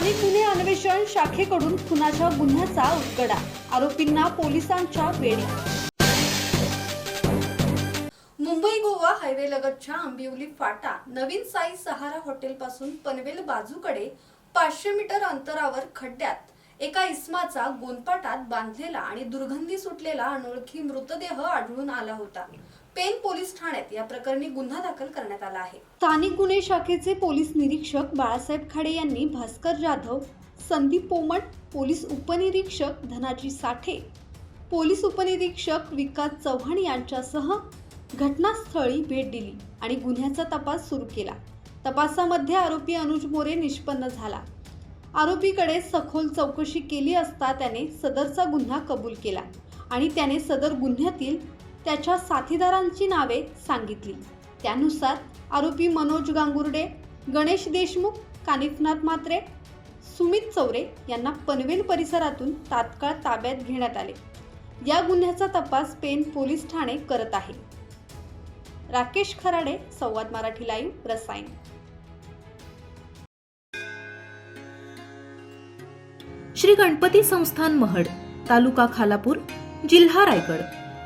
स्थानिक गुन्हे अन्वेषण शाखेकडून खुनाच्या गुन्ह्याचा उलगडा. आरोपींना पोलिसांच्या वेळी मुंबई गोवा हायवे लगतच्या आंबिवली फाटा नवीन साई सहारा हॉटेल पासून पनवेल बाजूकडे पाचशे मीटर अंतरावर खड्ड्यात एका इस्माचा गोंदपाटात बांधलेला आणि दुर्गंधी सुटलेला अनोळखी मृतदेह आढळून आला होता. पेन पोलीस ठाण्यात या प्रकरणी गुन्हा दाखल करण्यात आला आहे. स्थानिक गुन्हे शाखेचे पोलीस निरीक्षक बाळासाहेब खाडे यांनी भास्कर जाधव संदीप पोमट पोलीस उपनिरीक्षक धनाजी साठे पोलीस उपनिरीक्षक विकास चव्हाण यांच्यासह घटनास्थळी भेट दिली आणि गुन्ह्याचा तपास सुरू केला. तपासामध्ये आरोपी अनुज मोरे निष्पन्न झाला. आरोपीकडे सखोल चौकशी केली असता त्याने सदरचा गुन्हा कबूल केला आणि त्याने सदर गुन्ह्यातील त्याच्या साथीदारांची नावे सांगितली. त्यानुसार आरोपी मनोज गांगुर्डे गणेश देशमुख कानिफनाथ मात्रे सुमित चौरे यांना पनवेल परिसरातून तात्काळ ताब्यात घेण्यात आले. या गुन्ह्याचा तपास पेन पोलीस ठाणे करत आहे. राकेश खराडे संवाद मराठी लाईव्ह रसायन. श्री गणपती संस्थान महड तालुका खालापूर जिल्हा रायगड.